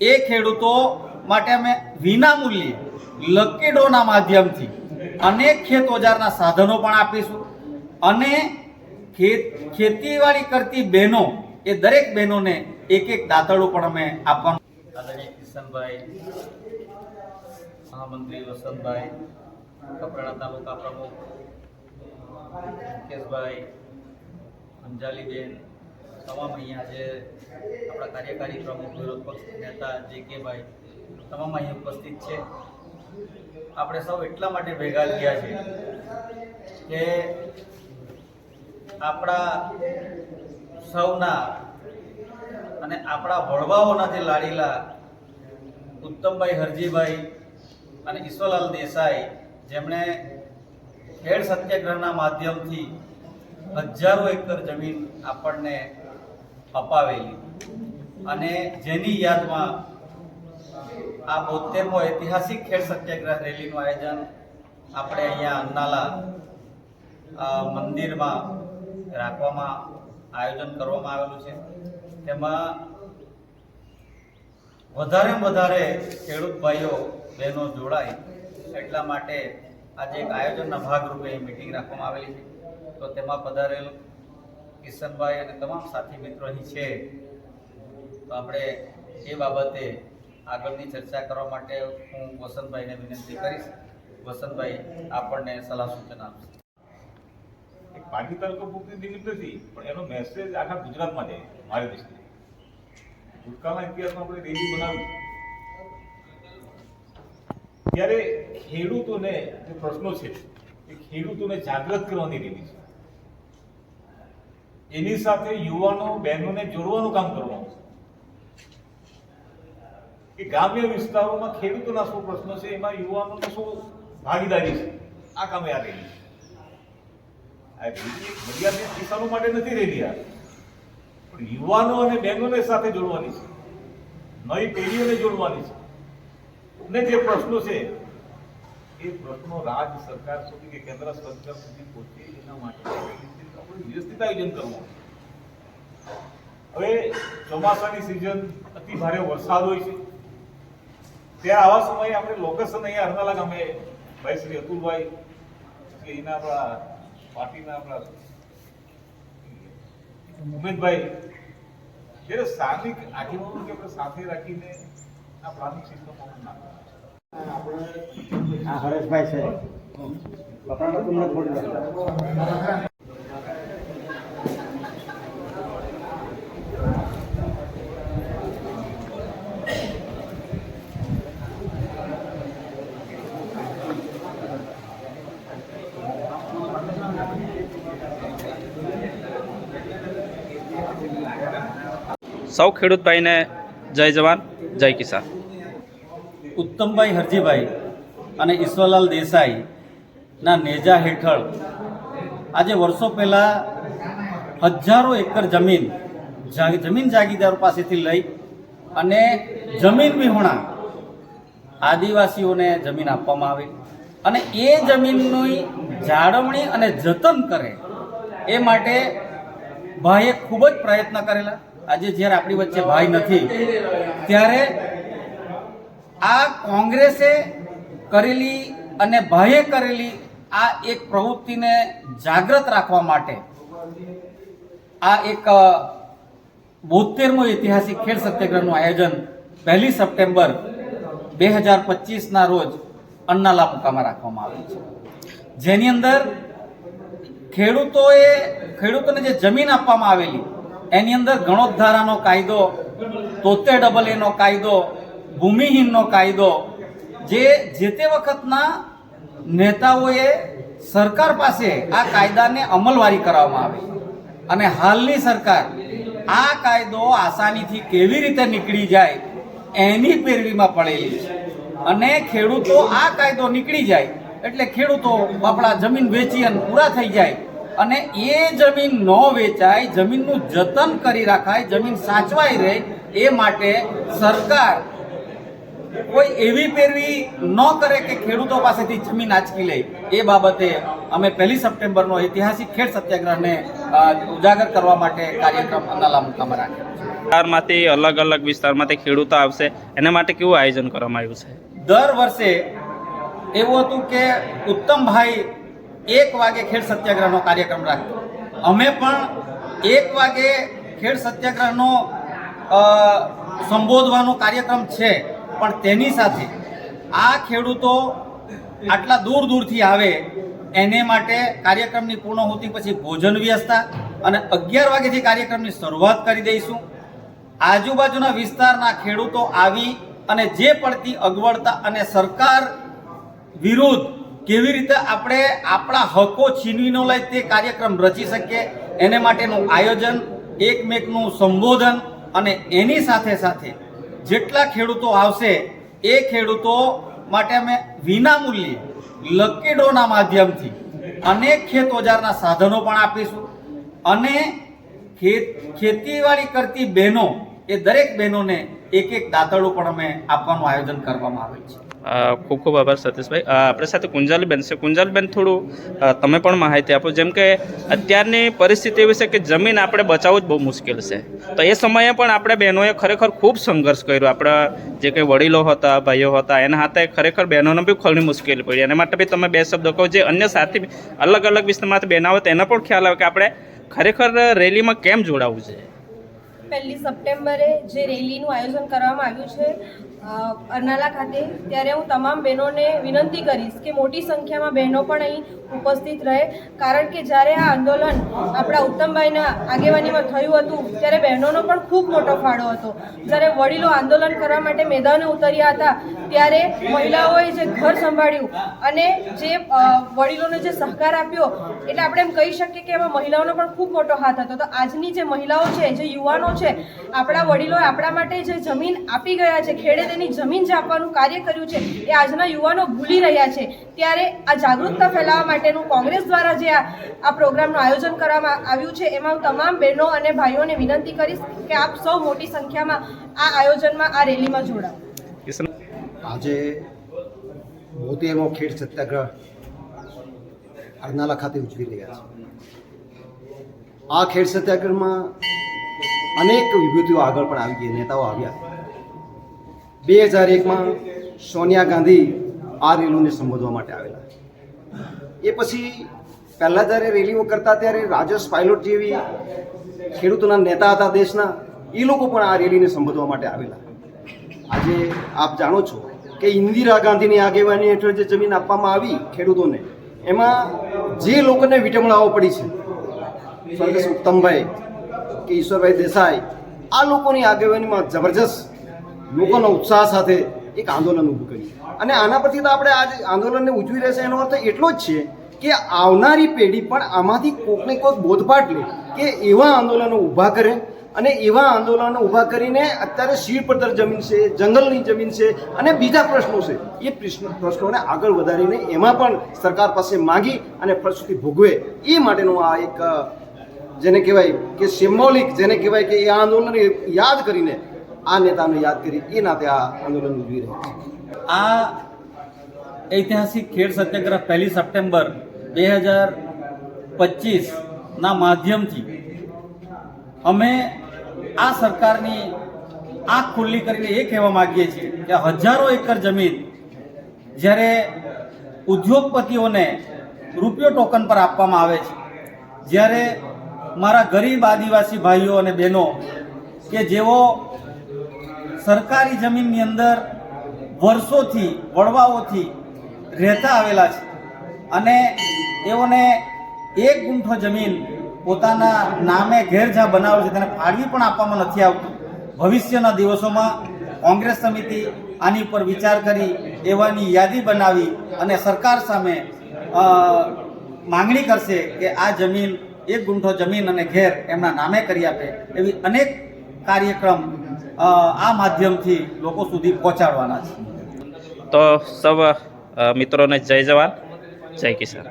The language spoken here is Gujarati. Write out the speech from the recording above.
એ ખેડૂતો માટે અમે વિનામૂલ્યે લકી ડ્રોના માધ્યમથી અનેક ખેત ઓજારના સાધનો પણ આપીશું અને ખેત, ખેતીવાડી કરતી બહેનો એ દરેક બહેનોને એક એક દાતળું પણ અમે આપવાનું આદરણીય કિશનભાઈ, મહામંત્રી વસંતભાઈ કપરાણા તાલુકા પ્રમુખ, મુકેશભાઈ અંજાલીબેન તમામ અહીંયા જે આપણા કાર્યકારી પ્રમુખ, વિરોધ પક્ષ નેતા જે કે ભાઈ, તમામ અહીંયા ઉપસ્થિત છે. આપણે સૌ એટલા માટે ભેગા થયા છે કે આપણા સૌના અને આપણા વડવાઓના જે લાડીલા ઉત્તમભાઈ હરજીભાઈ અને ઈશ્વરલાલ દેસાઈ, જેમણે ખેડ સત્યાગ્રહના માધ્યમથી હજારો એકર જમીન આપણને અપાવેલી. અને જેની યાદમાં આ બોતેરમો ઐતિહાસિક ખેડ સત્યાગ્રહ રેલીનું આયોજન આપણે અહીંયા અન્નાલા મંદિરમાં રાખવામાં, આયોજન કરવામાં આવેલું છે. તેમાં વધારેમાં વધારે ખેડૂત ભાઈઓ, બહેનો જોડાય એટલા માટે આજે એક આયોજનના ભાગરૂપે મિટિંગ રાખવામાં આવેલી છે. તો તેમાં પધારેલ કિશનભાઈ અને તમામ સાથી મિત્રો અહીં છે. તો આપણે એ બાબતે આગળની ચર્ચા કરવા માટે હું વસંતભાઈને વિનંતી કરીશ. વસંતભાઈ, આપણને સલાહ સૂચન આપશે. પાર્ટી તાલુકો પૂરતી દિલીપ નથી, પણ એનો મેસેજ આખા ગુજરાતમાં જાય, મારી દેશની ભૂતકાળના ઇતિહાસમાં આપણે રેલી બનાવી. ત્યારે ખેડૂતોને જે પ્રશ્નો છે, એ ખેડૂતોને જાગૃત કરવાની રેલી છે. એની સાથે યુવાનો, બહેનોને જોડવાનું કામ કરવાનું. છે કે ગ્રામ્ય વિસ્તારોમાં ખેડૂતોના શું પ્રશ્નો છે, એમાં યુવાનોની શું ભાગીદારી છે? આ કામે આ છે. આ રેલી એક મર્યાદિત કિસાનો માટે નથી રહેલી આ પણ યુવાનો અને બહેનોને સાથે જોડવાની છે. નવી પેઢીઓને જોડવાની છે. ને જે પ્રશ્નો છે, એ પ્રશ્નો રાજ્ય સરકાર સુધી કે કેન્દ્ર સરકાર સુધી પહોંચે એના માટે વ્યવસ્થિત આયોજન કરવું. હવે ચોમાસાની સિઝન અતિ ભારે વરસાદ હોય છે. ત્યાં આવા સમયે આપણે લોકેશન અહીંયા અરનાલા ગામે ભાઈ શ્રી અતુલભાઈ કે એના આપણા પાર્ટીના આપણા ઉમેદભાઈ જ્યારે સ્થાનિક આગેવાનો કે આપણે સાથે રાખીને આ પ્લાનિંગ સિસ્ટમ આપણે હરેશભાઈ છે. કપડાં તમને થોડી સૌ ખેડૂત ભાઈને જય જવાન, જય કિસાન. ઉત્તમભાઈ હરજીભાઈ અને ઈશ્વરલાલ દેસાઈના નેજા હેઠળ આજે વર્ષો પહેલાં હજારો એકર જમીન જમીન જાગીદારો પાસેથી લઈ અને જમીન વિહોણા આદિવાસીઓને જમીન આપવામાં આવી અને એ જમીનની જાળવણી અને જતન કરે એ માટે ભાઈએ ખૂબ જ પ્રયત્ન કરેલા. આજે જ્યારે આપણી વચ્ચે ભાઈ નથી, ત્યારે આ કોંગ્રેસે કરેલી અને ભાઈએ કરેલી આ એક પ્રવૃત્તિને જાગૃત રાખવા માટે આ એક બોતેરમો ઐતિહાસિક ખેડ સત્યાગ્રહનું આયોજન પહેલી સપ્ટેમ્બર બે હજાર પચીસના રોજ અન્નાલા મુકામાં રાખવામાં આવ્યું છે. જેની અંદર ખેડૂતોએ, ખેડૂતોને જે જમીન આપવામાં આવેલી એની અંદર ગણોદ્ધારાનો કાયદો તોતેર ડબલ એનો કાયદો, ભૂમિહીનનો કાયદો, જે જે તે વખતના નેતાઓએ સરકાર પાસે આ કાયદાને અમલવારી કરવામાં આવી. અને હાલની સરકાર આ કાયદો આસાનીથી કેવી રીતે નીકળી જાય એની પેરવીમાં પડેલી છે. અને ખેડૂતો આ કાયદો નીકળી જાય એટલે ખેડૂતો આપણા જમીન વેચી અને પૂરા થઈ જાય અને એ જમીન ન વેચાય જમીનનું જતન કરી રાખાય જમીન સાચવાઈ રહે એ માટે સરકાર કોઈ એવી પેરવી ન કરે કે ખેડૂતો પાસેથી જમીન આંચકી લે. એ બાબતે અમે પહેલી સપ્ટેમ્બરનો ઐતિહાસિક ખેડ સત્યાગ્રહને ઉજાગર કરવા માટે કાર્યક્રમ અનાલા મુકામ રાખ્યો વિસ્તારમાંથી અલગ અલગ વિસ્તારમાંથી ખેડૂતો આવશે. એના માટે કેવું આયોજન કરવામાં આવ્યું છે? દર વર્ષે એવું હતું કે ઉત્તમભાઈ એક વાગે ખેડ સત્યાગ્રહનો કાર્યક્રમ રાખ્યો અમે પણ એક વાગે ખેડ સત્યાગ્રહનો સંબોધવાનો કાર્યક્રમ છે, પણ તેની સાથે આ ખેડૂતો આટલા દૂર દૂરથી આવે, એને માટે કાર્યક્રમની પૂર્ણહોતી પછી ભોજન વ્યવસ્થા અને અગિયાર વાગ્યાથી કાર્યક્રમની શરૂઆત કરી દઈશું. આજુબાજુના વિસ્તારના ખેડૂતો આવી અને જે પડતી અગવડતા અને સરકાર વિરુદ્ધ કેવી રીતે આપણે આપણા હકો છીનવી ન લઈ તે કાર્યક્રમ રચી શકીએ? એને માટેનું આયોજન, એકમેકનું સંબોધન અને એની સાથે સાથે જેટલા ખેડૂતો આવશે, એ ખેડૂતો માટે અમે વિનામૂલ્યે લકીડોના માધ્યમથી અનેક ખેત ઓજારના સાધનો પણ આપીશું અને ખેત, ખેતીવાડી કરતી બહેનો, એ દરેક બહેનોને એક એક દાંતરડું પણ અમે આપવાનું આયોજન કરવામાં આવેલ છે. ખૂબ ખૂબ આભાર સતીશભાઈ. આપણી સાથે કુંજાલબેન છે. કુંજલબેન, થોડું તમે પણ માહિતી આપો. જેમ કે અત્યારની પરિસ્થિતિ એવી છે કે જમીન આપણે બચાવવું જ બહુ મુશ્કેલ છે. તો એ સમયે પણ આપણે બહેનોએ ખરેખર ખૂબ સંઘર્ષ કર્યો. આપણા જે કંઈ વડીલો હતા, ભાઈઓ હતા, એના હાથે ખરેખર બહેનોને બી ઘણી મુશ્કેલી પડી. એના માટે બી તમે બે શબ્દો કહો. જે અન્ય સાથી અલગ અલગ વિસ્તારમાંથી બહેનો આવે તો એનો પણ ખ્યાલ આવે કે આપણે ખરેખર રેલીમાં કેમ જોડાવવું છે? પહેલી સપ્ટેમ્બરે જે રેલીનું આયોજન કરવામાં આવ્યું છે અરનાલા ખાતે ત્યારે હું તમામ બહેનોને વિનંતી કરીશ કે મોટી સંખ્યામાં બહેનો પણ અહીં ઉપસ્થિત રહે. કારણ કે જ્યારે આ આંદોલન આપણા ઉત્તમભાઈના આગેવાનીમાં થયું હતું, ત્યારે બહેનોનો પણ ખૂબ મોટો ફાળો હતો. જ્યારે વડીલો આંદોલન કરવા માટે મેદાને ઉતર્યા હતા, ત્યારે મહિલાઓએ જે ઘર સંભાળ્યું અને જે વડીલોને જે સહકાર આપ્યો, એટલે આપણે એમ કહી શકીએ કે એમાં મહિલાઓનો પણ ખૂબ મોટો હાથ હતો. તો આજની જે મહિલાઓ છે, જે યુવાનો છે, આપણા વડીલોએ આપણા માટે જે જમીન આપી ગયા છે, ખેડે તેની જમીન જાપવાનું કાર્ય કર્યું છે એ આજના યુવાનો ભૂલી રહ્યા છે. ત્યારે આ જાગૃતતા ફેલાવવા માટેનું કોંગ્રેસ દ્વારા જે આ પ્રોગ્રામનું આયોજન કરવામાં આવ્યું છે, એમાં હું તમામ બહેનો અને ભાઈઓને વિનંતી કરીશ કે આપ સૌ મોટી સંખ્યામાં આ આયોજનમાં આ રેલીમાં જોડાઓ. આજે બોતેરમો ખેડ સત્યાગ્રહ અરનાલા ખાતે ઉજવી રહ્યા છે. આ ખેડ સત્યાગ્રહમાં અનેક વિભૂતિઓ આગળ પણ આવી ગઈ નેતાઓ આવ્યા. બે હજાર એકમાં સોનિયા ગાંધી આ રેલીઓને સંબોધવા માટે આવેલા. એ પછી પહેલાં જ્યારે રેલીઓ કરતા ત્યારે રાજેશ પાયલોટ જેવી ખેડૂતોના નેતા હતા દેશના, એ લોકો પણ આ રેલીને સંબોધવા માટે આવેલા. આજે આપ જાણો છો કે ઇન્દિરા ગાંધીની આગેવાની હેઠળ જે જમીન આપવામાં આવી ખેડૂતોને, એમાં જે લોકોને વિટમણાઓ પડી છે, સ્વર્ગસ્થ ઉત્તમભાઈ કે ઈશ્વરભાઈ દેસાઈ, આ લોકોની આગેવાનીમાં જબરજસ્ત લોકોના ઉત્સાહ સાથે એક આંદોલન ઊભું કર્યું અને આના પરથી તો આપણે આજ આંદોલનને ઉજવી રહેશે એનો અર્થ એટલો જ છે કે આવનારી પેઢી પણ આમાંથી કોકને કોઈક બોધપાઠ લે કે એવા આંદોલનો ઊભા કરે અને એવા આંદોલનો ઊભા કરીને અત્યારે શીર પડતર જમીન છે, જંગલની જમીન છે અને બીજા પ્રશ્નો છે. એ પ્રશ્ન પ્રશ્નોને આગળ વધારીને એમાં પણ સરકાર પાસે માગી અને ફળશ્રુતિ ભોગવે એ માટેનું આ એક જેને કહેવાય કે સિમ્બોલિક જેને કહેવાય કે એ આંદોલનને યાદ કરીને આ નેતાને યાદ કરી એ નાતે આ આંદોલન ઉજવી રહ્યું છે. આ ઐતિહાસિક ખેડ સત્યાગ્રહ પહેલી સપ્ટેમ્બર બે હજાર પચીસના માધ્યમથી અમે આ સરકારની આંખ ખુલ્લી કરીને એ કહેવા માગીએ છીએ કે હજારો એકર જમીન જ્યારે ઉદ્યોગપતિઓને રૂપિયો ટોકન પર આપવામાં આવે છે, જ્યારે મારા ગરીબ આદિવાસી ભાઈઓ અને બહેનો કે જેઓ સરકારી જમીનની અંદર વર્ષોથી, વડવાઓથી રહેતા આવેલા છે. અને તેઓને એક ગુંઠો જમીન પોતાના નામે ઘેર જ્યાં બનાવે છે, તેને ફાળવી પણ આપવામાં નથી આવતું. ભવિષ્યના દિવસોમાં કોંગ્રેસ સમિતિ આની ઉપર વિચાર કરી એવાની યાદી બનાવી અને સરકાર સામે માંગણી કરશે કે આ જમીન, એક ગુંઠો જમીન અને ઘેર એમના નામે કરી આપે એવી અનેક કાર્યક્રમ આ માધ્યમથી લોકો સુધી પહોંચાડવાના છે. તો સૌ મિત્રોને જય જવાન. જય કિસાન.